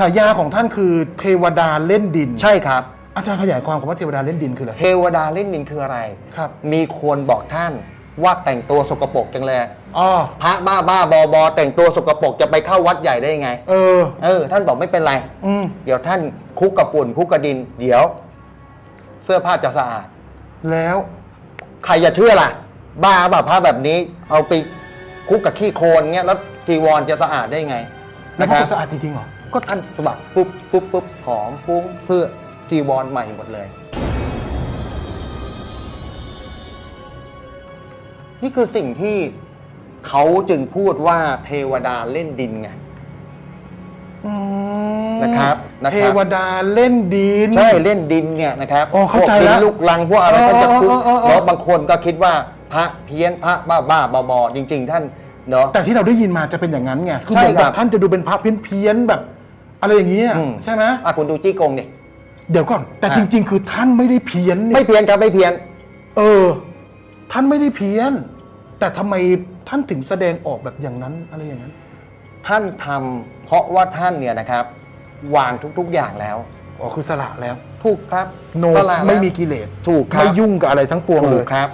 ฉายาของท่านคือเทวดาเล่นดิน ใช่ครับ อาจารย์ขยายความคำว่าเทวดาเล่นดินคืออะไร เทวดาเล่นดินคืออะไร ครับ มีคนบอกท่านว่าแต่งตัวสกปรกจังเลยอ๋อ พระบ้าบ้าบอบอแต่งตัวสกปรกจะไปเข้าวัดใหญ่ได้ยังไง เออ เออ ท่านบอกไม่เป็นไร อืม เดี๋ยวท่านคุกกับฝุ่นคุกกับดิน เดี๋ยว เสื้อผ้าจะสะอาด แล้วใครจะเชื่อล่ะ บ้าบ่าพระแบบนี้ เอาไปคุกกับขี้โคลนเงี้ยแล้วจีวรจะสะอาดได้ไงแล้วนะพคระรับจะสะอาดจริงๆเหรอ ก็ท่านสะบัดปุ๊บปุ๊บปุ๊บหอมฟุ้งเสื้อจีวรใหม่หมดเลย นี่คือสิ่งที่เขาจึงพูดว่าเทวดาเล่นดินไงอืมนะครับนะครับเทวดาเล่นดิน ใช่เล่นดินเนี่ยนะครับอ๋อเข้าใจพวกดิแล้วนลูกลังพวกอะไรเออท่านจะพูดเออเออเออ แล้วบางคนก็คิดว่าพระเพี้ยนพระบ้าบ้าบอบอจริง ๆ ท่านเนาะ แต่ที่เราได้ยินมาจะเป็นอย่างนั้นไงคือใช่เหมือนคแบรับบ ท่านจะดูเป็นพระเพี้ยนๆแบบ อะไรอย่างเงี้ยอืม ใช่ไหมอะคุณดูจี้กงดิ เดี๋ยวก่อนแต่อะ จริง ๆ คือท่านไม่ได้เพี้ยนนี่ ไม่เพี้ยนครับไม่เพี้ยน เออ ท่านไม่ได้เพี้ยน แต่ทำไมท่านถึงแสดงออกแบบอย่างนั้นอะไรอย่างนั้น ท่านทำเพราะว่าท่านเนี่ยนะครับ วางทุกๆอย่างแล้ว อ๋อคือสละแล้ว ถูกครับโนตลาดแล้วไม่มีกิเลสถูกครับไม่ยุ่งกับอะไรทั้งปวงถูเลกย ครับ